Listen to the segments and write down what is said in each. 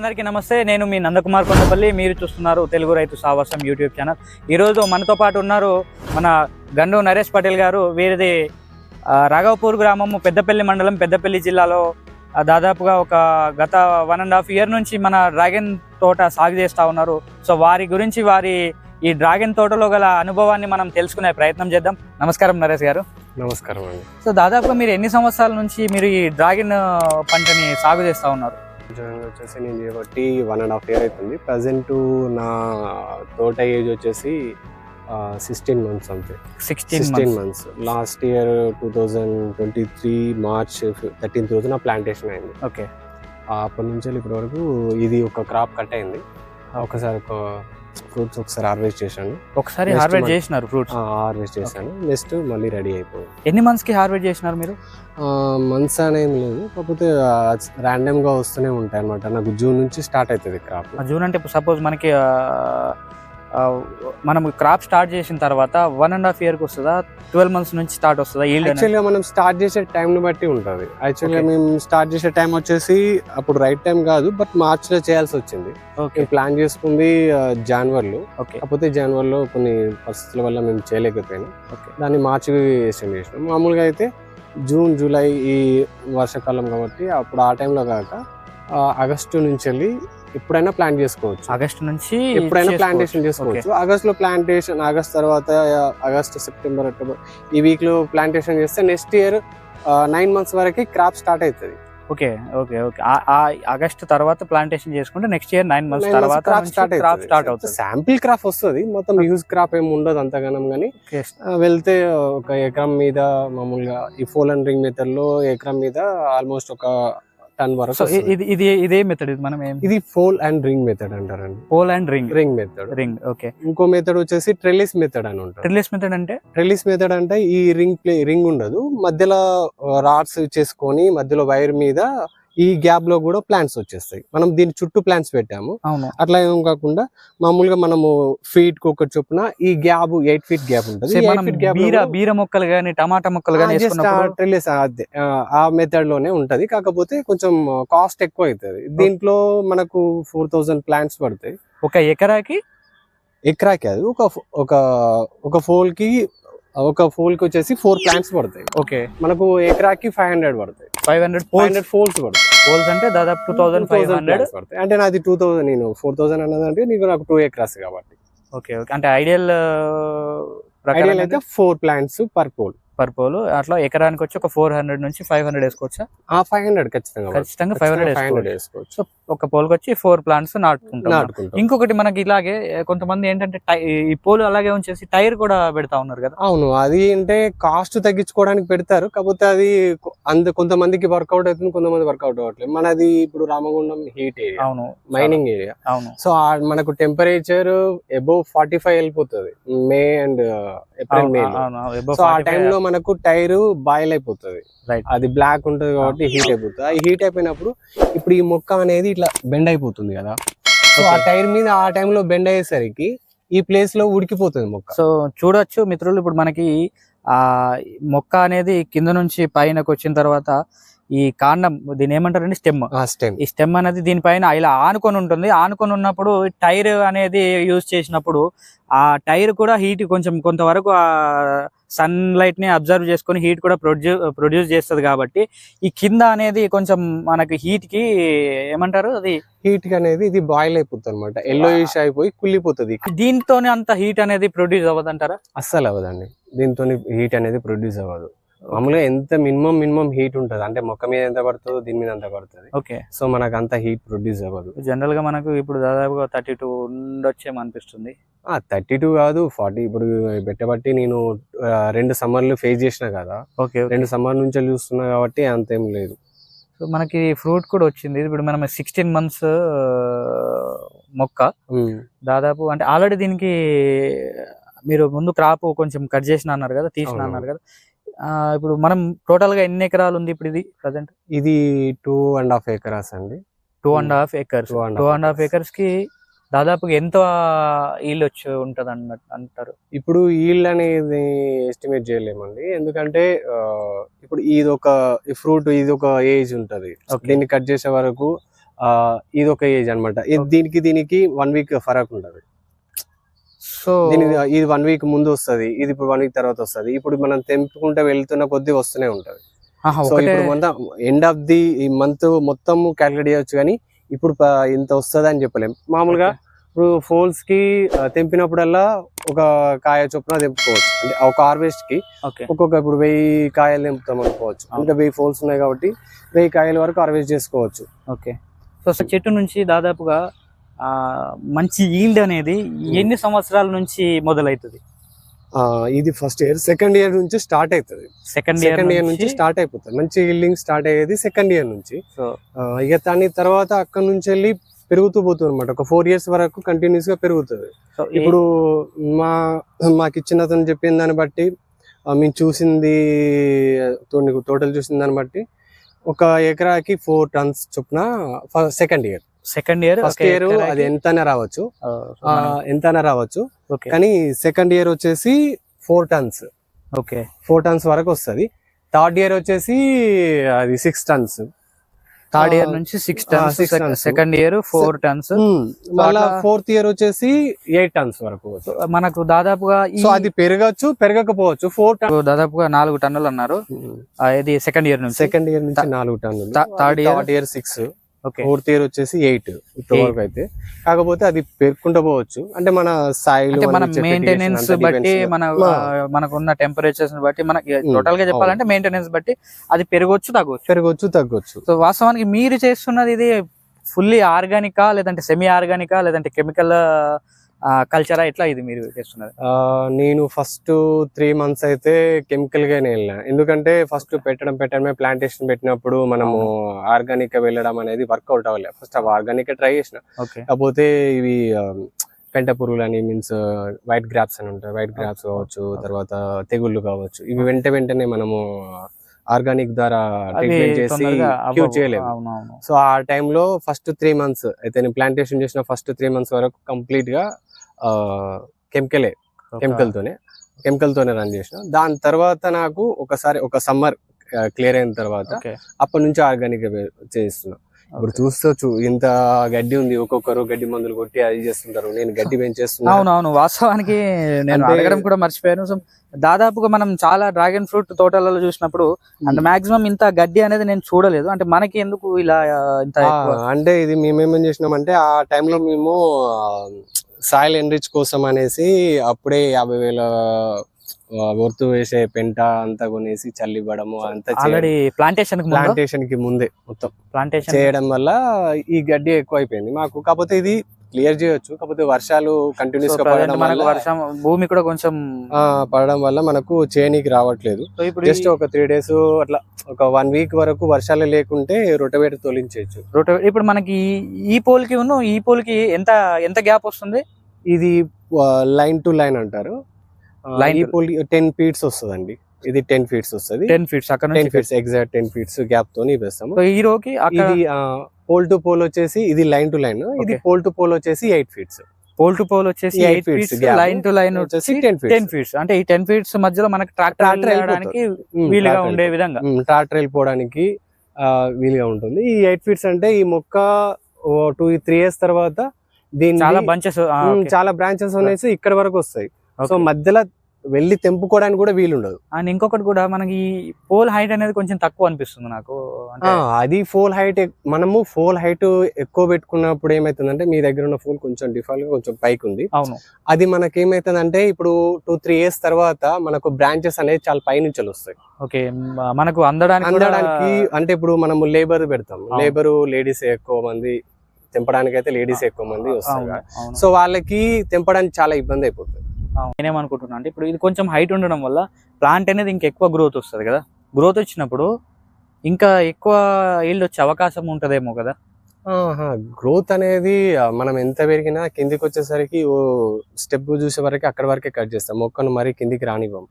మిత్రులందరికీ నమస్తే. నేను మీ నందకుమార్ కొండపల్లి. మీరు చూస్తున్నారు తెలుగు రైతు సావాసం యూట్యూబ్ ఛానల్. ఈరోజు మనతో పాటు ఉన్నారు మన గండు నరేష్ పటేల్ గారు. వీరిది రాఘవపూర్ గ్రామము పెద్దపల్లి మండలం పెద్దపల్లి జిల్లాలో దాదాపుగా ఒక గత వన్ అండ్ హాఫ్ ఇయర్ నుంచి మన డ్రాగన్ తోట సాగు చేస్తూ ఉన్నారు. సో వారి గురించి వారి ఈ డ్రాగన్ తోటలో గల అనుభవాన్ని మనం తెలుసుకునే ప్రయత్నం చేద్దాం. నమస్కారం నరేష్ గారు. నమస్కారం అండి. సో దాదాపుగా మీరు ఎన్ని సంవత్సరాల నుంచి మీరు ఈ డ్రాగన్ పంటని సాగు చేస్తూ ఉన్నారు? జనరల్ వచ్చేసి నేను చేయబట్టి వన్ అండ్ హాఫ్ ఇయర్ అవుతుంది. ప్రజెంట్ నా తోట ఏజ్ వచ్చేసి సిక్స్టీన్ మంత్స్ అంతే sixteen sixteen months last year two thousand twenty three March thirteenth రోజున ప్లాంటేషన్ అయింది. ఓకే అప్పటి నుంచి ఇప్పటి వరకు ఇది ఒక క్రాప్ కట్ అయింది. ఒకసారి ఒక ఫ్రూట్స్ ఒకసారి హార్వెస్ట్ చేశాను. ఒకసారి హార్వెస్ట్. చేసినారు ఫ్రూట్స్. హార్వెస్ట్ చేశాను. నెక్స్ట్ మళ్ళీ రెడీ అయిపోయింది. ఎన్ని మంత్స్కి హార్వెస్ట్ చేసినారు మీరు? మంత్స్ అనేది లేదు. కాకపోతే ర్యాండమ్గా వస్తూనే ఉంటాయి అనమాట నాకు జూన్ నుంచి స్టార్ట్ అవుతుంది క్రాప్. జూన్ అంటే సపోజ్ మనకి మనం క్రాప్ స్టార్ట్ చేసిన తర్వాత వన్ అండ్ హాఫ్ ఇయర్కి వస్తుందా? ట్వెల్వ్ మంత్స్ నుంచి స్టార్ట్ వస్తుందా? ఈల్డ్ యాక్చువల్గా మనం స్టార్ట్ చేసే టైం ని బట్టి ఉంటది. యాక్చువల్గా Okay. మేము స్టార్ట్ చేసే టైం వచ్చేసి అప్పుడు రైట్ టైం కాదు బట్ మార్చ్లో చేయాల్సి వచ్చింది. ఓకే ప్లాన్ చేసుకుంది జనవరిలో ఓకే కాకపోతే జనవరిలో కొన్ని పరిస్థితుల వల్ల మేము చేయలేకపోయినాం. ఓకే దాన్ని మార్చి ఎక్స్టెండ్ చేసినాం. మామూలుగా అయితే జూన్ జూలై ఈ వర్షాకాలం కాబట్టి అప్పుడు ఆ టైంలో కాక ఆగస్టు నుంచి వెళ్ళి ఎప్పుడైనా ప్లాన్ చేసుకోవచ్చు. ఆగస్ట్ నుంచి ఎప్పుడైనా. ప్లాంటేషన్ చేసుకోవచ్చు. ఆగస్ట్లో ప్లాంటేషన్ ఆగస్ట్ తర్వాత ఆగస్ట్ సెప్టెంబర్ అక్టోబర్ ఈ వీక్లో ప్లాంటేషన్ చేస్తే నెక్స్ట్ ఇయర్ నైన్ మంత్స్ వరకు క్రాప్ స్టార్ట్ అవుతుంది ఓకే ఓకే ఓకే. ఆగస్ట్ తర్వాత ప్లాంటేషన్ చేసుకుంటే నెక్స్ట్ ఇయర్ నైన్ మంత్స్ తర్వాత క్రాప్ స్టార్ట్ అవుతుంది. శాంపిల్ క్రాప్ వస్తుంది. మొత్తం యూజ్ క్రాప్ ఏమి ఉండదు అంతగానం కానీ. వెళ్తే ఒక ఎకరం మీద మామూలుగా ఈ ఫోల్ అండ్ రింగ్ మెథడ్లో ఎకరం మీద ఆల్మోస్ట్ ఒక టన్ వరకు. ఇది ఇది ఇదే మెథడ్ ఇది మనం ఏం ఇది ఫోల్ అండ్ రింగ్ మెథడ్ అంటారండి. Pole and ring ring method ring okay ఇంకో మెథడ్ వచ్చేసి ట్రెలిస్ మెథడ్ అని ఉంటుంది. రిలీస్ మెథడ్ అంటే? ట్రెలిస్ మెథడ్ అంటే ఈ రింగ్ ప్లే రింగ్ ఉండదు. మధ్యలో రాడ్స్ చేసుకొని మధ్యలో వైర్ మీద ఈ గ్యాప్లో కూడా ప్లాంట్స్ వచ్చేస్తాయి. మనం దీని చుట్టూ ప్లాంట్స్ పెట్టాము. అట్లా ఏం కాకుండా మామూలుగా మనము ఫీట్కి ఒకటి చొప్పున ఈ గ్యాప్ ఎయిట్ ఫీట్ గ్యాప్ ఉంటుంది. బీర బీర మొక్కలు కానీ టమాటా మొక్కలు కానీ ఆ మెథడ్లోనే ఉంటది. కాకపోతే కొంచెం కాస్ట్ ఎక్కువ అవుతుంది. దీంట్లో మనకు ఫోర్ థౌసండ్ ప్లాంట్స్ పడతాయి. ఒక ఎకరాకి? ఎకరాకి అది ఒక ఒక ఒక ఫోల్కి ఒక ఫోల్కి వచ్చేసి ఫోర్ ప్లాంట్స్ పడతాయి. ఓకే. మనకు ఎకరాకి ఫైవ్ హండ్రెడ్ పడతాయి. Five hundred five hundred poles పడతాయి. పోల్స్ అంటే దాదాపు టూ థౌసండ్ ఫైవ్ హండ్రెడ్. పడతాయి. అంటే నాది టూ థౌసండ్ నేను ఫోర్ థౌసండ్ అన్నదంటే నీకు నాకు టూ ఎకరాస్ కాబట్టి. Okay okay. అంటే ఐడియల్ ఐడియల్ అయితే four plants per pole. Per pole అట్లా ఎకరానికి వచ్చి ఒక ఫోర్ హండ్రెడ్ నుంచి ఫైవ్ హండ్రెడ్ వేసుకోవచ్చా? ఆ ఫైవ్ హండ్రెడ్ ఖచ్చితంగా. ఖచ్చితంగా ఫైవ్ హండ్రెడ్ ఖచ్చితంగా 500 వేసుకోవచ్చు. సో ఒక పోల్కి వచ్చి ఫోర్ ప్లాంట్స్ నాటుకుంటాం. ఇంకొకటి మనకి ఇలాగే కొంతమంది ఏంటంటే ఈ పోల్ అలాగే ఉంచేసి టైర్ కూడా పెడతా ఉన్నారు కదా. అవును అది అంటే కాస్ట్ తగ్గించుకోవడానికి పెడతారు. కాకపోతే అది అంద కొంతమందికి వర్కౌట్ అవుతుంది కొంతమంది వర్కౌట్ అవ్వట్లేదు. మనది ఇప్పుడు రామగుండం హీట్ ఏరియా అవును. మైనింగ్ ఏరియా అవును. సో మనకు టెంపరేచర్ అబౌవ్ ఫార్టీ ఫైవ్ వెళ్ళిపోతుంది May and April May so ఆ 45 టైంలో మనకు టైర్ బాయిల్ అయిపోతుంది. అది బ్లాక్ ఉంటుంది కాబట్టి హీట్ అయిపోతుంది. ఆ హీట్ అయిపోయినప్పుడు ఇప్పుడు ఈ మొక్క అనేది ఇట్లా బెండ్ అయిపోతుంది కదా. సో ఆ. టైర్ మీద ఆ టైంలో బెండ్ అయ్యేసరికి ఈ ప్లేస్లో ఉడికిపోతుంది మొక్క. సో చూడొచ్చు మిత్రులు ఇప్పుడు మనకి ఆ మొక్క అనేది కింద నుంచి పైనకి వచ్చిన తర్వాత ఈ కాండం దీని ఏమంటారండి? స్టెమ్. స్టెమ్. ఈ స్టెమ్ అనేది దీనిపైన ఇలా ఆనుకొని ఉంటుంది. ఆనుకొని ఉన్నప్పుడు టైర్ అనేది యూజ్ చేసినప్పుడు ఆ టైర్ కూడా హీట్ కొంచెం కొంతవరకు ఆ సన్ లైట్ని అబ్జర్వ్ చేసుకొని హీట్ కూడా ప్రొడ్యూ ప్రొడ్యూస్ చేస్తుంది కాబట్టి ఈ కింద అనేది కొంచెం మనకి హీట్కి ఏమంటారు అది? హీట్ అనేది ఇది బాయిల్ అయిపోతుంది అనమాట ఎల్లోయిష్ అయిపోయి కుళ్ళిపోతుంది. దీంతోనే అంత హీట్ అనేది ప్రొడ్యూస్ అవ్వదంటారా? అస్సలు అవ్వదండి. దీంతో హీట్ అనేది ప్రొడ్యూస్ అవ్వదు. మామూలుగా ఎంత మినిమం మినిమం హీట్ ఉంటుంది. అంటే మొక్క మీద ఎంత పడుతుందో దీని మీద ఎంత పడుతుంది. ఓకే సో మనకు అంత హీట్ ప్రొడ్యూస్ అవ్వదు. జనరల్గా మనకు ఇప్పుడు దాదాపుగా థర్టీ టూ ఉండొచ్చేమో అనిపిస్తుంది థర్టీ టూ కాదు ఫార్టీ ఇప్పుడు పెట్టబట్టి నేను రెండు సమ్మర్లు ఫేస్ చేసిన కదా. ఓకే రెండు సమ్మర్ నుంచి చూస్తున్నా కాబట్టి అంతేం లేదు. సో మనకి ఫ్రూట్ కూడా వచ్చింది. ఇప్పుడు మనం సిక్స్టీన్ మంత్స్ మొక్క. దాదాపు అంటే ఆల్రెడీ దీనికి మీరు ముందు క్రాప్ కొంచెం కట్ చేసిన అన్నారు కదా తీసిన. అన్నారు కదా. ఇప్పుడు మనం టోటల్గా ఎన్ని ఎకరాలు ఉంది ఇప్పుడు ఇది ప్రజెంట్? ఇది టూ అండ్ హాఫ్ ఎకరాస్ అండి. Two and half acres. Two and half. Acres. కి దాదాపుగా ఎంత ఈల్డ్ వచ్చి ఉంటది అన్నట్టు అంటారు? ఇప్పుడు ఈల్డ్ అనేది ఎస్టిమేట్ చేయలేమండి. ఎందుకంటే ఇప్పుడు ఇది ఒక ఫ్రూట్ ఇది ఒక ఏజ్ ఉంటది. దీన్ని కట్ చేసే వరకు ఆ, ఇది ఒక ఏజ్ అనమాట దీనికి దీనికి వన్ వీక్ ఫరక్ ఉంటది. సో దీని ఇది వన్ వీక్ ముందు వస్తది ఇది ఇప్పుడు వన్ వీక్ తర్వాత వస్తది. ఇప్పుడు మనం తెంపుకుంటే వెళ్తున్న కొద్దీ వస్తూనే ఉంటది. సో ఒకటే ఇప్పుడు మొత్తం ఎండ్ ఆఫ్ ది ఈ మంత్ మొత్తం క్యాలిక్యులేట్ చేయొచ్చు కానీ ఇప్పుడు ఇంత వస్తుంది అని చెప్పలేం. మామూలుగా ఇప్పుడు ఫోల్స్కి తెంపినప్పుడల్లా ఒక కాయ చొప్పున తెంపుకోవచ్చు. అంటే ఒక హార్వెస్ట్కి ఒక్కొక్క ఇప్పుడు వెయ్యి కాయలు తెంపుతాం అనుకోవచ్చు. ఇంకా వెయ్యి ఫోల్స్ ఉన్నాయి కాబట్టి వెయ్యి కాయల వరకు హార్వెస్ట్ చేసుకోవచ్చు. ఓకే. సో చెట్టు నుంచి దాదాపుగా మంచి ఈల్డ్ అనేది ఎన్ని సంవత్సరాల నుంచి మొదలవుతుంది ఇది ఫస్ట్ ఇయర్ సెకండ్ ఇయర్ నుంచి స్టార్ట్ అవుతుంది సెకండ్ సెకండ్ ఇయర్ నుంచి స్టార్ట్ అయిపోతుంది. మంచి ఇల్లింగ్ స్టార్ట్ అయ్యేది సెకండ్ ఇయర్ నుంచి. ఇక దాని తర్వాత అక్కడ నుంచి వెళ్ళి పెరుగుతూ పోతుంది అనమాట ఒక ఫోర్ ఇయర్స్ వరకు కంటిన్యూస్గా పెరుగుతుంది. ఇప్పుడు మా మాకు ఇచ్చిన అతను చెప్పిన దాన్ని బట్టి మేము చూసింది టోటల్ చూసిన దాన్ని బట్టి ఒక ఎకరాకి ఫోర్ టన్స్ చొప్పున second year second year? First year అది ఎంతైనా రావచ్చు. ఎంతైనా రావచ్చు. కానీ సెకండ్ ఇయర్ వచ్చేసి four tons. Okay. Four tons వరకు వస్తుంది. థర్డ్ ఇయర్ వచ్చేసి అది సిక్స్ టన్స్. థర్డ్ ఇయర్ నుంచి six tons. Second year four tons. మళ్ళా ఫోర్త్ ఇయర్ వచ్చేసి ఎయిట్ టన్స్ వరకు. మనకు దాదాపుగా అది పెరగచ్చు పెరగకపోవచ్చు. ఫోర్ టన్ దాదాపుగా నాలుగు టన్నులు అన్నారు. ఇది సెకండ్ ఇయర్ నుంచి. సెకండ్ ఇయర్ నుంచి నాలుగు టన్నులు. Third year? Year six. Fourth year వచ్చేసి ఎయిట్ ఇప్పటి. వరకు అయితే. కాకపోతే అది పెరుక్కుంటూ పోవచ్చు. అంటే మన మన మెయింటెనెన్స్ బట్టి మన మనకున్న టెంపరేచర్స్ బట్టి మనకి Hmm. టోటల్గా చెప్పాలంటే మెయింటెనెన్స్ బట్టి అది పెరగొచ్చు తగ్గొచ్చు. పెరగవచ్చు తగ్గొచ్చు. సో వాస్తవానికి మీరు చేస్తున్నది ఇది ఫుల్లీ ఆర్గానికా లేదంటే సెమీ ఆర్గానికా లేదంటే కెమికల్ కల్చరా ఎట్లా ఇది మీరు చేస్తున్నది? ఆ, నేను ఫస్ట్ త్రీ మంత్స్ అయితే కెమికల్ గానే వెళ్ళిన. ఎందుకంటే ఫస్ట్ పెట్టడం పెట్టడమే ప్లాంటేషన్ పెట్టినప్పుడు మనము ఆర్గానిక్గా వెళ్ళడం అనేది వర్కౌట్ అవ్వలేదు. ఫస్ట్ అవి ఆర్గానిక్ ట్రై చేసిన. కాకపోతే ఇవి పెంట పురుగులు అని మీన్స్ వైట్ గ్రాప్స్ అని ఉంటాయి. వైట్ గ్రాప్స్ కావచ్చు తర్వాత తెగుళ్ళు కావచ్చు. ఇవి వెంట వెంటనే మనము ఆర్గానిక్ ద్వారా ట్రీట్మెంట్ చేసి క్యూర్ చేయలేము. సో ఆ టైంలో ఫస్ట్ త్రీ మంత్స్ అయితే నేను ప్లాంటేషన్ చేసిన ఫస్ట్ త్రీ మంత్స్ వరకు కంప్లీట్గా కెమికలే కెమికల్ తోనే కెమికల్ తోనే రన్ చేసిన. దాని తర్వాత నాకు ఒకసారి ఒక సమ్మర్ క్లియర్ అయిన తర్వాత అప్పటి నుంచి ఆర్గానిక్ చేస్తున్నా. ఇప్పుడు చూస్తూ ఇంత గడ్డి ఉంది ఒక్కొక్కరు గడ్డి మందులు కొట్టి అది చేస్తుంటారు. నేను గడ్డి పెంచేస్తున్నా అవునవును వాస్తవానికి నేను అడగడం కూడా మర్చిపోయాను. సో దాదాపుగా మనం చాలా డ్రాగన్ ఫ్రూట్ తోటలలో చూసినప్పుడు అంటే మాక్సిమం ఇంత గడ్డి అనేది నేను చూడలేదు. అంటే మనకి ఎందుకు ఇలా ఇంత? అంటే ఇది మేమేమేం చేసినామంటే ఆ టైంలో మేము సాయిల్ ఎన్రిచ్ కోసం అనేసి అప్పుడే యాభై వేల ఆ, వర్తు వేసే పెంట అంతా కొనేసి చల్లివ్వడము అంతా ఆల్రెడీ ప్లాంటేషన్ ప్లాంటేషన్కి ముందే? మొత్తం. ప్లాంటేషన్ చేయడం వల్ల ఈ గడ్డి ఎక్కువ అయిపోయింది మాకు కాకపోతే ఇది క్లియర్ చేయొచ్చు కాకపోతే వర్షాలు కంటిన్యూస్గా పడడం మనకు వల్ల వర్షం భూమి కూడా కొంచెం పడడం వల్ల మనకు చేయనీకి రావట్లేదు. జస్ట్ ఒక త్రీ డేస్ అట్లా ఒక వన్ వీక్ వరకు వర్షాలు లేకుంటే రొటవేటర్ తొలించవచ్చు rotator- ఇప్పుడు మనకి ఈ- పోల్కి ఉన్న ఈ పోల్కి ఎంత ఎంత గ్యాప్ వస్తుంది? ఇది లైన్ టు లైన్ అంటారు. Line ఈ పోల్ టెన్ ఫీట్స్ వస్తుందండి. ఇది టెన్ ఫీట్స్ వస్తుంది. టెన్ ఫీట్స్ అక్కడ ten feets exact ten feets gap తోని వేస్తాము. ఈ ఇది పోల్ టు పోల్ వచ్చేసి ఇది లైన్ టు లైన్ ఇది. పోల్ టు పోల్ వచ్చేసి eight feets pole to pole వచ్చేసి eight feets line to line వచ్చేసి టెన్ ఫీట్స్ అంటే ఈ టెన్ ఫీట్స్ మధ్యలో మనకి ట్రాక్టర్ వెళ్ళడానికి వీలుగా ఉండే విధంగా. ట్రాక్టర్ వెళ్ళిపోవడానికి ఆ, వీలుగా ఉంటుంది. ఈ ఎయిట్ ఫీట్స్ అంటే ఈ మొక్క టూ త్రీ ఇయర్స్ తర్వాత దీన్ని చాలా బంచెస్ ఉమ్, చాలా బ్రాంచెస్ అనేసి ఇక్కడ వరకు వస్తాయి. సో మధ్యలో వెళ్ళి తెంపుకోవడానికి కూడా వీలు ఉండదు అండ్ ఇంకొకటి కూడా మనకి పోల్ హైట్ అనేది కొంచెం తక్కువ అనిపిస్తుంది నాకు. అది ఫోల్ హైట్ మనము ఫోల్ హైట్ ఎక్కువ పెట్టుకున్నప్పుడు ఏమైతుందంటే మీ దగ్గర ఉన్న ఫోల్ కొంచెం డిఫాల్ట్గా కొంచెం పైకి ఉంది. అవును. అది మనకి ఏమైతుందంటే ఇప్పుడు టూ త్రీ ఇయర్స్ తర్వాత మనకు బ్రాంచెస్ అనేది చాలా పైనుంచి వస్తాయి. ఓకే. మనకు అందడానికి అందడానికి అంటే ఇప్పుడు మనము లేబర్ పెడతాం. లేబర్ లేడీస్ ఎక్కువ మంది తెంపడానికి అయితే లేడీస్ ఎక్కువ మంది వస్తారు. సో వాళ్ళకి తెంపడానికి చాలా ఇబ్బంది అయిపోతుంది. నేనేమనుకుంటున్నా అంటే ఇప్పుడు ఇది కొంచెం హైట్ ఉండడం వల్ల ప్లాంట్ అనేది ఇంకా ఎక్కువ గ్రోత్ వస్తుంది కదా. గ్రోత్ వచ్చినప్పుడు ఇంకా ఎక్కువ ఈల్డ్ వచ్చే అవకాశం ఉంటదేమో కదా. గ్రోత్ అనేది మనం ఎంత పెరిగినా కిందికి వచ్చేసరికి ఓ స్టెప్ చూసే వరకు అక్కడ వరకే కట్ చేస్తాం. మొక్కను మరీ కిందికి రానివ్వం.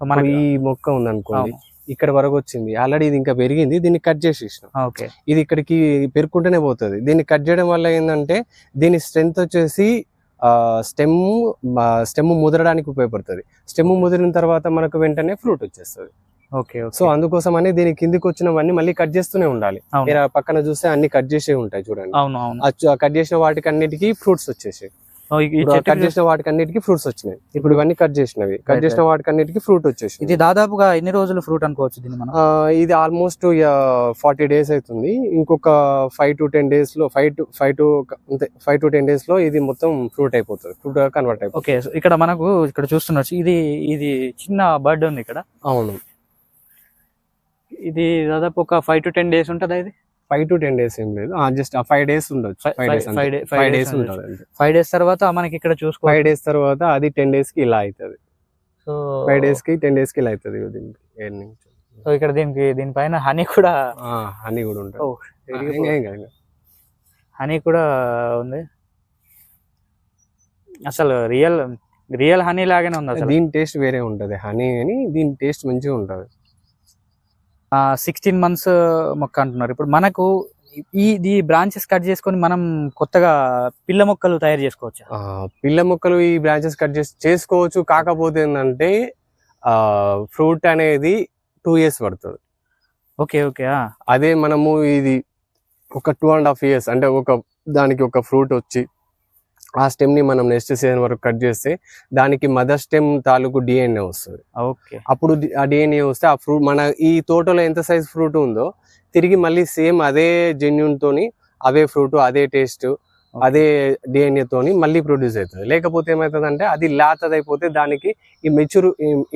సో మనకి ఈ మొక్క ఉంది అనుకోండి అవును. ఇక్కడ వరకు వచ్చింది ఆల్రెడీ ఇది ఇంకా పెరిగింది దీన్ని కట్ చేసి ఓకే. ఇది ఇక్కడికి పెరుక్కుంటూనే పోతుంది. దీన్ని కట్ చేయడం వల్ల ఏంటంటే దీని స్ట్రెంత్ వచ్చేసి స్టెమ్ స్టెమ్ ముదరడానికి ఉపయోగపడుతుంది. స్టెమ్ ముదిరిన తర్వాత మనకు వెంటనే ఫ్రూట్ వచ్చేస్తుంది. ఓకే సో అందుకోసమని దీని కిందికి వచ్చినవన్నీ మళ్ళీ కట్ చేస్తూనే ఉండాలి. మీరు పక్కన చూస్తే అన్ని కట్ చేసే ఉంటాయి చూడండి. కట్ చేసిన వాటికి అన్నిటికీ ఫ్రూట్స్ వచ్చేసి ఓ, ఈ- ఈ కట్ చేసిన వాటికి అన్నిటికీ ఫ్రూట్స్ వచ్చినాయి. ఇప్పుడు ఇవన్నీ కట్ చేసినవి. కట్ చేసిన వాటికి అన్నిటికీ ఫ్రూట్ వచ్చేసి ఇది దాదాపుగా ఎన్ని రోజులు ఫ్రూట్ అనుకోవచ్చు దీన్ని మనం? ఇది ఆల్మోస్ట్ ఫార్టీ డేస్ అవుతుంది ఇంకొక ఫైవ్ టు టెన్ డేస్లో ఫైవ్ టు ఫైవ్ టు అంతే ఫైవ్ టు టెన్ డేస్లో ఇది మొత్తం ఫ్రూట్ అయిపోతుంది. ఫ్రూట్ కన్వర్ట్ అయిపోతుంది. ఓకే సో ఇక్కడ మనకు ఇక్కడ చూస్తున్నచ్చు ఇది ఇది చిన్న బర్డ్ ఉంది ఇక్కడ. అవును. ఇది దాదాపు ఒక ఫైవ్ టు టెన్ డేస్ ఉంటుందా ఇది? ఫైవ్ టు టెన్ డేస్ ఏం లేదు. జస్ట్ ఫైవ్ డేస్ ఉండొచ్చు. Five days. ఉంటుంది ఫైవ్ డేస్ తర్వాత మనకి ఇక్కడ చూసుకో ఫైవ్ డేస్ తర్వాత అది టెన్ డేస్కి ఇలా అవుతుంది సో ఫైవ్ డేస్కి టెన్ డేస్కి ఇలా అవుతుంది దీనికి earning. సో ఇక్కడ దీనికి దీనిపైన హనీ కూడా హనీ కూడా ఉంటుంది. హనీ కూడా ఉంది. అసలు రియల్ రియల్ హనీ లాగానే ఉంది అసలు. దీని టేస్ట్ వేరే ఉంటది. హనీ అని దీని టేస్ట్ మంచిగా ఉంటది. సిక్స్టీన్ మంత్స్ మొక్క అంటున్నారు. ఇప్పుడు మనకు ఈ ఈ బ్రాంచెస్ కట్ చేసుకొని మనం కొత్తగా పిల్ల మొక్కలు తయారు చేసుకోవచ్చు? పిల్ల మొక్కలు ఈ బ్రాంచెస్ కట్ చేసి చేసుకోవచ్చు. కాకపోతే ఏంటంటే ఫ్రూట్ అనేది టూ ఇయర్స్ పడుతుంది. ఓకే ఓకే అదే మనము ఇది ఒక టూ అండ్ హాఫ్ ఇయర్స్ అంటే ఒక దానికి ఒక ఫ్రూట్ వచ్చి ఆ స్టెమ్ని మనం నెక్స్ట్ సీజన్ వరకు కట్ చేస్తే దానికి మదర్ స్టెమ్ తాలూకు డిఎన్ఏ వస్తుంది. ఓకే. అప్పుడు ఆ డిఎన్ఏ వస్తే ఆ ఫ్రూట్ మన ఈ తోటలో ఎంత సైజ్ ఫ్రూట్ ఉందో తిరిగి మళ్ళీ సేమ్ అదే జెన్యున్ తోని అవే ఫ్రూట్ అదే టేస్ట్ అదే డిఎన్ఏ తోని మళ్ళీ ప్రొడ్యూస్ అవుతుంది. లేకపోతే ఏమవుతుంది అంటే అది లాతదైపోతే దానికి ఈ మెచ్యూర్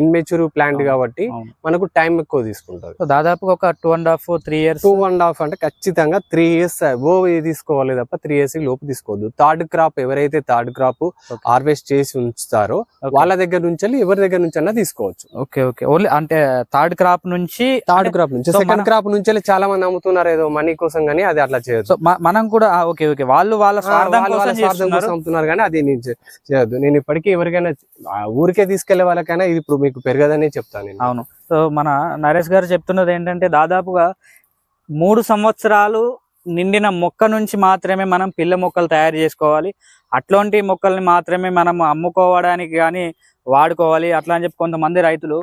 ఇన్మెచ్యూర్ ప్లాంట్. కాబట్టి మనకు టైం ఎక్కువ తీసుకుంటుంది. సో దాదాపుగా ఒక two and half three years two and half అంటే ఖచ్చితంగా త్రీ ఇయర్స్ ఓ తీసుకోవాలి తప్ప త్రీ ఇయర్స్ లోపు తీసుకోవద్దు. థర్డ్ క్రాప్ ఎవరైతే థర్డ్ క్రాప్. హార్వెస్ట్ చేసి ఉంచుతారో వాళ్ళ దగ్గర నుంచి వెళ్ళి ఎవరి దగ్గర నుంచి అన్నా తీసుకోవచ్చు. Okay okay. ఓన్లీ అంటే థర్డ్ క్రాప్ నుంచి థర్డ్ క్రాప్ నుంచి. సెకండ్ క్రాప్ నుంచి చాలా మంది అమ్ముతున్నారు ఏదో మనీ కోసం కానీ అది అట్లా చేయొచ్చు మనం కూడా ఓకే ఓకే. వాళ్ళు వాళ్ళ స్వార్థం కోసం చేస్తున్నారు. అమ్ముతున్నారు కానీ అది నేను చే- చేయొద్దు. నేను ఇప్పటికీ ఎవరికైనా ఊరికే తీసుకెళ్ళే వాళ్ళకైనా ఇది ఇప్పుడు మీకు పెరగదని చెప్తాను అవును. సో మన నరేష్ గారు చెప్తున్నది ఏంటంటే దాదాపుగా మూడు సంవత్సరాలు నిండిన మొక్క నుంచి మాత్రమే మనం పిల్ల మొక్కలు తయారు చేసుకోవాలి. అట్లాంటి మొక్కల్ని మాత్రమే మనం అమ్ముకోవడానికి కానీ వాడుకోవాలి. అట్లా అని చెప్పి కొంతమంది రైతులు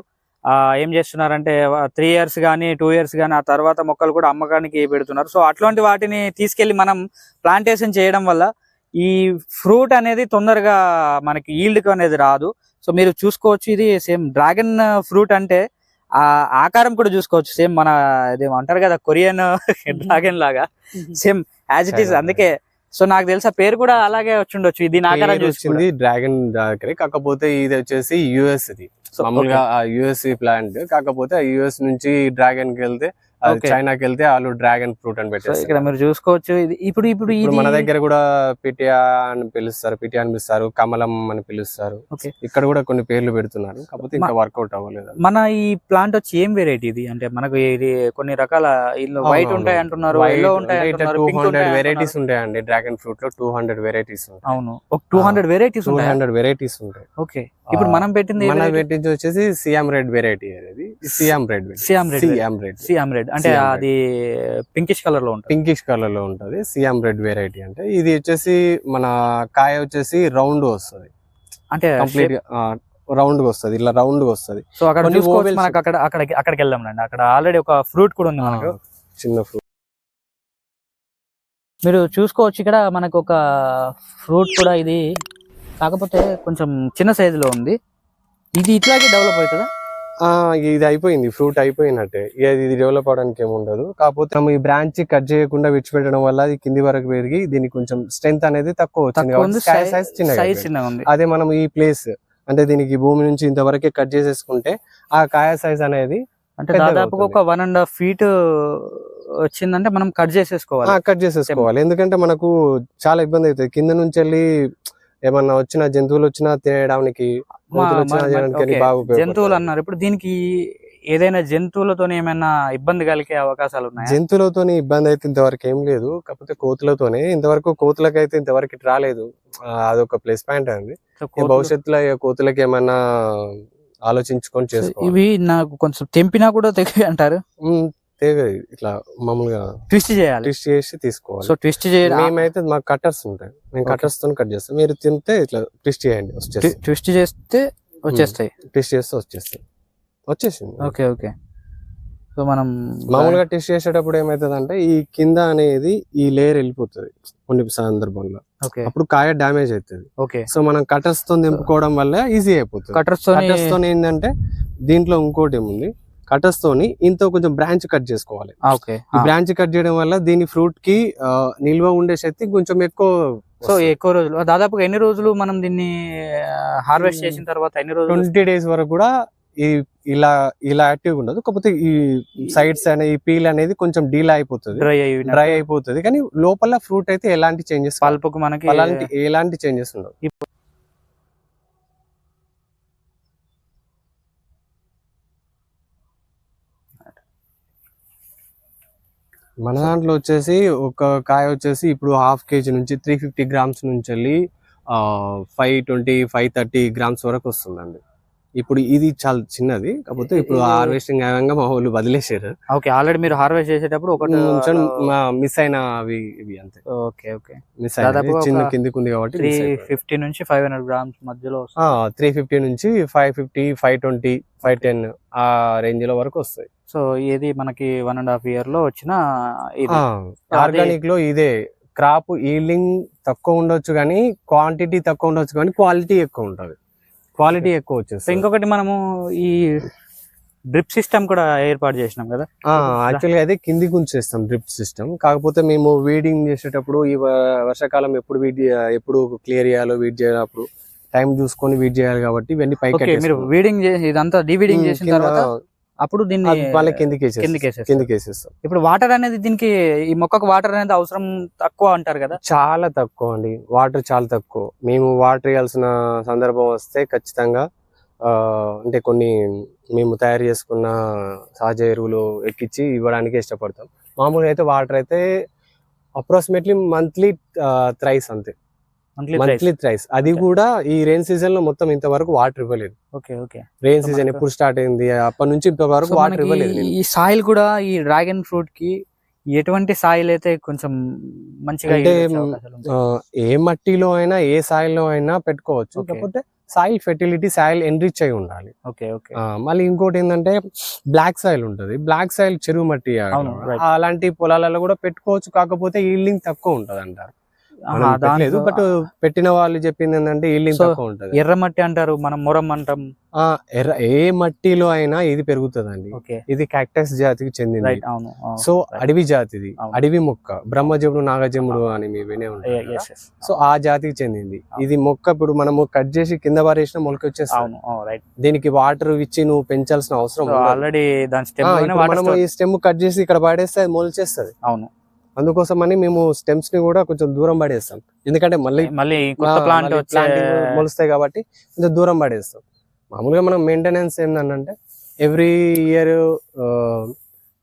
ఏం చేస్తున్నారంటే త్రీ ఇయర్స్ కానీ టూ ఇయర్స్ కానీ ఆ తర్వాత మొక్కలు కూడా అమ్మకానికి పెడుతున్నారు. సో అట్లాంటి వాటిని తీసుకెళ్ళి మనం ప్లాంటేషన్ చేయడం వల్ల ఈ ఫ్రూట్ అనేది తొందరగా మనకి ఈల్డ్ అనేది రాదు. సో మీరు చూసుకోవచ్చు ఇది సేమ్ డ్రాగన్ ఫ్రూట్ అంటే ఆ ఆకారం కూడా చూసుకోవచ్చు. సేమ్ మన ఇదేమో అంటారు కదా కొరియన్ డ్రాగన్ లాగా. Same as it is. అందుకే. సో నాకు తెలిసి ఆ పేరు కూడా అలాగే వచ్చిండొచ్చు దీని ఆకారం పేరు చూసి వచ్చింది డ్రాగన్ కాకపోతే ఇది వచ్చేసి యుఎస్ ఇది So, మామూలుగా ఆ యుఎస్ ప్లాంట్ కాకపోతే ఆ యుఎస్ నుంచి డ్రాగన్కి వెళ్తే. చైనాకి వెళ్తే వాళ్ళు డ్రాగన్ ఫ్రూట్ అని సో పెట్టేస్తారు. ఇక్కడ మీరు చూసుకోవచ్చు. ఇది ఇప్పుడు ఇప్పుడు మన దగ్గర కూడా పిటియా అని పిలుస్తారు పిటియా అని పిలుస్తారు కమలం అని పిలుస్తారు. ఇక్కడ కూడా కొన్ని పేర్లు పెడుతున్నారు. కాకపోతే ఇంకా వర్కౌట్ అవ్వలేదు మన ఈ ప్లాంట్ వచ్చి ఏం వెరైటీ ఇది? అంటే మనకు ఇది కొన్ని రకాల ఇల్లు వైట్. ఉంటాయి అంటున్నారు టూ హండ్రెడ్ వెరైటీస్. ఉంటాయండి. డ్రాగన్ ఫ్రూట్లో టూ హండ్రెడ్ వెరైటీస్ అవును. టూ హండ్రెడ్ వెరైటీస్ టూ ఉంటాయి? హండ్రెడ్ వెరైటీస్ ఉంటాయి. ఓకే ఇప్పుడు మనం పెట్టింది మన వెరైటీస్ వచ్చేసి సియామ్ రెడ్ వెరైటీ అనేది. Siam red Siam red Siam red Siam red అంటే. అది పింకిష్ కలర్లో ఉంటుంది. పింకిష్ కలర్లో ఉంటది. సియామ్ రెడ్ వెరైటీ అంటే ఇది వచ్చేసి మన కాయ వచ్చేసి రౌండ్ వస్తుంది. అంటే కంప్లీట్ రౌండ్గా వస్తుంది. ఇలా రౌండ్గా వస్తుంది. సో అక్కడ మనకు అక్కడ అక్కడికి అక్కడికి వెళ్దాం అండి అక్కడ ఆల్రెడీ ఒక ఫ్రూట్ కూడా ఉంది మనకు. చిన్న ఫ్రూట్ మీరు చూసుకోవచ్చు ఇక్కడ మనకు ఒక ఫ్రూట్ కూడా ఇది. కాకపోతే కొంచెం చిన్న size లో ఉంది. ఇది ఇట్లాగే డెవలప్ అవుతుందా? ఇది అయిపోయింది ఫ్రూట్ అయిపోయినట్టే. ఇది డెవలప్ అవడానికి ఏముండదు కాకపోతే మనం ఈ బ్రాంచ్ కట్ చేయకుండా విడిచిపెట్టడం వల్ల ఇది కింది వరకు పెరిగి దీనికి కొంచెం స్ట్రెంత్ అనేది తక్కువ వచ్చింది అదే మనం ఈ ప్లేస్ అంటే దీనికి భూమి నుంచి ఇంతవరకే కట్ చేసేసుకుంటే ఆ కాయ సైజ్ అనేది అంటే దాదాపుగా ఒక వన్ అండ్ హాఫ్ ఫీట్ వచ్చిందంటే మనం కట్ చేసేసుకోవాలి. కట్ చేసేసుకోవాలి. ఎందుకంటే మనకు చాలా ఇబ్బంది అవుతుంది. కింద నుంచి వెళ్ళి ఏమన్నా వచ్చిన జంతువులు వచ్చినా తినేయడానికి ఉపయోగపడుతుంది. జంతువులు అన్నారు. ఇప్పుడు దీనికి ఏదైనా జంతువులతో ఏమైనా ఇబ్బంది కలిగే అవకాశాలు ఉన్నాయా? జంతువులతోని ఇబ్బంది అయితే ఇంతవరకు ఏం లేదు. కాకపోతే కోతులతోనే. ఇంతవరకు కోతులకి అయితే ఇంతవరకు రాలేదు. అదొక ప్లస్ పాయింట్ అండి. భవిష్యత్తులో కోతులకి ఏమన్నా ఆలోచించుకొని సో చేసుకోవాలి. ఇవి నాకు కొంచెం తెంపినా కూడా తెగి అంటారు? తేగ ఇట్లా మామూలుగా ట్విస్ట్ చేయాలి. ట్విస్ట్ చేసి తీసుకోవాలి. సో ట్విస్ట్ చేయాలి. మేమైతే మాకు కట్టర్స్ ఉంటాయి. మేము. కట్టర్స్తో కట్ చేస్తాం. మీరు తింటే ఇట్లా ట్విస్ట్ చేయండి ట్విస్ట్ చేస్తే వచ్చేస్తాయి. ట్విస్ట్ చేస్తే వచ్చేస్తాయి. వచ్చేసింది. ఓకే ఓకే సో మనం మామూలుగా టెస్ట్ చేసేటప్పుడు ఏమైతుంది అంటే ఈ కింద అనేది ఈ లేయర్ వెళ్ళిపోతుంది కొన్ని సందర్భంలో. ఓకే అప్పుడు కాయ డ్యామేజ్ అవుతుంది ఓకే సో మనం కటర్స్తో నింపుకోవడం వల్ల ఈజీ అయిపోతుంది. కటర్స్తో ఏంటంటే దీంట్లో ఇంకోటి ఏముంది? కటర్స్ తోని ఇంత కొంచెం బ్రాంచ్ కట్ చేసుకోవాలి. ఓకే. ఈ బ్రాంచ్ కట్ చేయడం వల్ల దీని ఫ్రూట్కి నిల్వ ఉండే శక్తి కొంచెం ఎక్కువ సో ఎక్కువ రోజులు. దాదాపుగా ఎన్ని రోజులు మనం దీన్ని హార్వెస్ట్ చేసిన తర్వాత ఎన్ని రోజులు? ట్వంటీ డేస్ వరకు కూడా ఈ ఇలా ఇలా యాక్టివ్ ఉండదు. కాకపోతే ఈ సైడ్స్ అనే ఈ పీల్ అనేది కొంచెం డీలా అయిపోతుంది. డ్రై డ్రై అయిపోతుంది. కానీ లోపల ఫ్రూట్ అయితే ఎలాంటి చేంజెస్ పల్పుకు మనకి ఎలాంటి చేంజెస్ ఉండవు. మన దాంట్లో వచ్చేసి ఒక కాయ వచ్చేసి ఇప్పుడు హాఫ్ కేజీ నుంచి త్రీ ఫిఫ్టీ గ్రామ్స్ నుంచి వెళ్ళి five twenty five thirty grams వరకు వస్తుందండి. ఇప్పుడు ఇది చాలా చిన్నది కాకపోతే ఇప్పుడు హార్వెస్టింగ్ అయ్యంగా మా వాళ్ళు వదిలేసారు. ఓకే ఆల్రెడీ మీరు హార్వెస్ట్ చేసేటప్పుడు ఒకటి కొంచెం మిస్ అయిన అవి ఇవి అంతే. Okay okay. మిస్ అయిన చిన్న కిందికి ఉంది కాబట్టి త్రీ ఫిఫ్టీ నుంచి ఫైవ్ హండ్రెడ్ గ్రామ్స్ మధ్యలో త్రీ ఫిఫ్టీ నుంచి five fifty five twenty five ten ఆ రేంజ్లో వరకు వస్తాయి. సో ఇది మనకి వన్ అండ్ హాఫ్ ఇయర్లో వచ్చిన ఇది. ఆర్గానిక్లో ఇదే. క్రాప్ ఈల్డింగ్ తక్కువ ఉండొచ్చు కానీ క్వాంటిటీ తక్కువ ఉండొచ్చు కానీ క్వాలిటీ ఎక్కువ ఉంటది. క్వాలిటీ ఎక్కువ వచ్చేస్తుంది. ఇంకొకటి మనము ఈ డ్రిప్ సిస్టమ్ కూడా ఏర్పాటు చేసినాం కదా? యాక్చువల్గా అయితే కిందికి ఉంచేస్తాం డ్రిప్ సిస్టమ్. కాకపోతే మేము వీడింగ్ చేసేటప్పుడు ఈ వర్షాకాలం ఎప్పుడు వీడ్ ఎప్పుడు క్లియర్ చేయాలో వీడ్ చేయాలప్పుడు టైం చూసుకొని వీడ్ చేయాలి కాబట్టి ఇవన్నీ పైకి మీరు. వీడింగ్ ఇదంతా డివీడింగ్ చేసిన కింద తర్వాత అప్పుడు దీన్ని మళ్ళీ కిందికి. కిందికి వేసేస్తాం. ఇప్పుడు వాటర్ అనేది దీనికి ఈ మొక్కకు వాటర్ అనేది అవసరం తక్కువ అంటారు కదా? చాలా తక్కువ అండి. వాటర్ చాలా తక్కువ. మేము వాటర్ వేయాల్సిన సందర్భం వస్తే ఖచ్చితంగా అంటే కొన్ని మేము తయారు చేసుకున్న సహజ ఎరువులు ఎక్కించి ఇవ్వడానికి ఇష్టపడతాం. మామూలుగా అయితే వాటర్ అయితే అప్రాక్సిమేట్లీ మంత్లీ థ్రైస్ అంతే. మంత్లీ థ్రైస్ అది. కూడా ఈ రెయిన్ సీజన్లో మొత్తం ఇంతవరకు వాటర్ ఇవ్వలేదు. ఓకే ఓకే రెయిన్ సీజన్ ఎప్పుడు స్టార్ట్ అయింది? అప్పటి నుంచి ఇంతవరకు వాటర్ ఇవ్వలేదు. ఈ సాయిల్ కూడా ఈ డ్రాగన్ ఫ్రూట్కి ఎటువంటి సాయిల్ అయితే కొంచెం మంచిగా అంటే, ఏ మట్టిలో అయినా ఏ సాయిల్లో అయినా పెట్టుకోవచ్చు. కాకపోతే సాయిల్ ఫెర్టిలిటీ సాయిల్ ఎన్రిచ్ అయి ఉండాలి. ఓకే ఓకే ఆ, మళ్ళీ ఇంకోటి ఏంటంటే బ్లాక్ సాయిల్ ఉంటది. బ్లాక్ సాయిల్ చెరువు మట్టి. అలాంటి పొలాలలో కూడా పెట్టుకోవచ్చు. కాకపోతే ఈల్డింగ్ తక్కువ ఉంటది అంటారు మనం దాంట్లో బట్ పెట్టిన వాళ్ళు చెప్పింది ఏంటంటే ఈల్డింగ్ So, తక్కువ ఉంటది. ఎర్రమట్టి అంటారు మనం మొరం అంటాం ఎర్ర ఏ మట్టిలో అయినా ఇది పెరుగుతుందండి. ఇది క్యాక్టస్ జాతికి చెందింది. సో. అడవి జాతిది. అడవి మొక్క బ్రహ్మజముడు నాగజముడు అని మీ వినే yes. సో ఆ జాతికి చెందింది. ఇది మొక్క ఇప్పుడు మనము కట్ చేసి కింద పారేసిన మొలక వచ్చేస్తాం దీనికి వాటర్ ఇచ్చి నువ్వు పెంచాల్సిన అవసరం. ఆల్రెడీ దాని స్టెమ్ మనము ఈ స్టెమ్ కట్ చేసి ఇక్కడ పడేస్తే అది మొలిచేస్తుంది. అవును. అందుకోసం అని మేము స్టెమ్స్ని కూడా కొంచెం దూరం పడేస్తాం. ఎందుకంటే మళ్ళీ మళ్ళీ ప్లాంట్ మొలుస్తాయి కాబట్టి కొంచెం దూరం పడేస్తాం. మామూలుగా మనం మెయింటెనెన్స్ ఏంటంటే ఎవ్రీ ఇయర్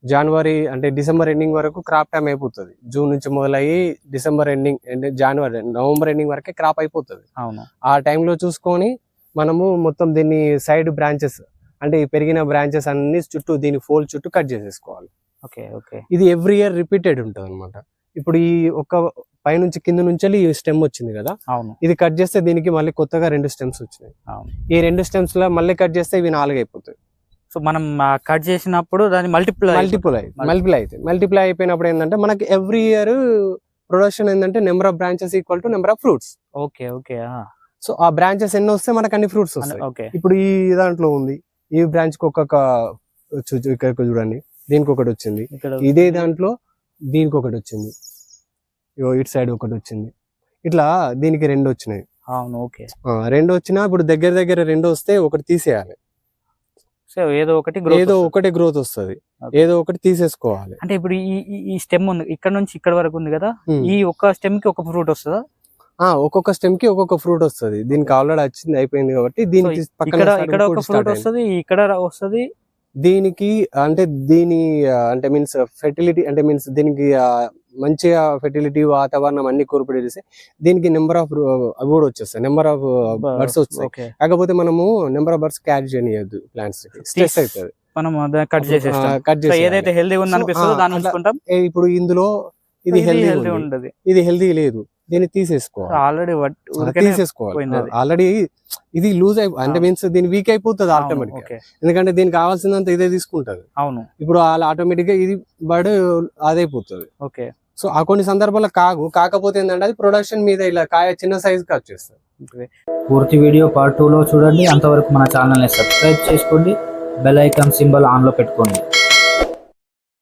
జనవరి అంటే డిసెంబర్ ఎండింగ్ వరకు క్రాప్ టైం అయిపోతుంది. జూన్ నుంచి మొదలయ్యి డిసెంబర్ ఎండింగ్ అంటే జనవరి నవంబర్ ఎండింగ్ వరకే క్రాప్ అయిపోతుంది. ఆ టైంలో చూసుకొని మనము మొత్తం దీన్ని సైడ్ బ్రాంచెస్ అంటే పెరిగిన బ్రాంచెస్ అన్ని చుట్టూ దీని ఫోల్ చుట్టూ కట్ చేసేసుకోవాలి. Okay okay. ఇది ఎవ్రీ ఇయర్ రిపీటెడ్ ఉంటుంది అనమాట ఇప్పుడు ఈ ఒక పైనుంచి కింద నుంచి ఈ స్టెమ్ వచ్చింది కదా అవును. ఇది కట్ చేస్తే దీనికి మళ్ళీ కొత్తగా రెండు స్టెమ్స్ వచ్చినాయి. ఈ రెండు స్టెమ్స్లో మళ్ళీ కట్ చేస్తే ఇవి నాలుగు అయిపోతాయి సో మనం కట్ చేసినప్పుడు దాన్ని మల్టిపుల్ మల్టిపుల్ అయి మల్టిప్లై అవుతాయి మల్టిప్లై అయిపోయినప్పుడు ఏంటంటే మనకి ఎవ్రీ ఇయర్ ప్రొడక్షన్ ఏంటంటే number of branches equal to number of fruits. Okay okay so ఆ బ్రాంచెస్ ఎన్ని వస్తే మనకు అన్ని ఫ్రూట్స్ వస్తాయి. ఓకే. ఇప్పుడు ఈ దాంట్లో ఉంది. ఈ బ్రాంచ్కి ఒక్కొక్క ఇక్కడ చూడండి. దీనికి ఒకటి వచ్చింది ఇదే దాంట్లో దీనికి ఒకటి వచ్చింది ఇటు సైడ్ ఒకటి వచ్చింది ఇట్లా దీనికి రెండు వచ్చినాయి అవును ఓకే. ఆ, రెండు వచ్చినా ఇప్పుడు దగ్గర దగ్గర రెండు వస్తే ఒకటి తీసేయాలి. సో ఏదో ఒకటి ఏదో. ఒకటి గ్రోత్ వస్తుంది. ఏదో ఒకటి తీసేసుకోవాలి. అంటే ఇప్పుడు ఈ స్టెమ్ ఉంది. ఇక్కడ నుంచి ఇక్కడ వరకు ఉంది కదా. ఈ ఒక్క స్టెమ్కి ఒక ఫ్రూట్ వస్తుందా? ఆ ఒక్కొక్క స్టెమ్కి ఒక్కొక్క ఫ్రూట్ వస్తుంది. దీనికి ఆల్రెడీ వచ్చింది అయిపోయింది కాబట్టి దీనికి పక్కన ఇక్కడ ఒక ఫ్రూట్. వస్తుంది ఇక్కడ వస్తుంది దీనికి అంటే దీని అంటే మీన్స్ ఫెర్టిలిటీ అంటే మీన్స్ దీనికి మంచిగా ఫెర్టిలిటీ వాతావరణం అన్ని కోర్పొరేట్ చేస్తే దీనికి నెంబర్ ఆఫ్ అవి కూడా వచ్చేస్తాయి. నెంబర్ ఆఫ్ బర్డ్స్ వస్తాయి. కాకపోతే మనము నెంబర్ ఆఫ్ బర్డ్స్ క్యారీ చేయనియద్దు ప్లాంట్స్ స్ట్రెస్ అవుతుంది. మనం కట్ చేసేస్తాం. కట్ చేసి ఏదైతే దాన్ని ఉంచుకుంటాం. ఇప్పుడు ఇందులో ఇది హెల్దీ హెల్దీ ఉండదు. ఇది హెల్దీ లేదు. దీన్ని తీసేసుకోవాలి. ఆల్రెడీ తీసేసుకోవాలి. ఆల్రెడీ ఇది లూజ్ అయిపో అంటే. మీన్స్ దీని వీక్ అయిపోతుంది ఆటోమేటిక్ ఎందుకంటే దీనికి కావాల్సినంత ఇదే తీసుకుంటది. అవును. ఇప్పుడు వాళ్ళ ఆటోమేటిక్గా ఇది బర్డ్ అదైపోతుంది. ఓకే. సో ఆ కొన్ని సందర్భాల్లో కాగు కాకపోతే ఏంటంటే అది ప్రొడక్షన్ మీద ఇలా కాయ చిన్న సైజ్కి వచ్చేస్తుంది పూర్తి వీడియో పార్ట్ టూలో చూడండి. అంతవరకు మన ఛానల్ని సబ్స్క్రైబ్ చేసుకోండి. బెల్ ఐకాన్ సింబల్ ఆన్లో పెట్టుకోండి.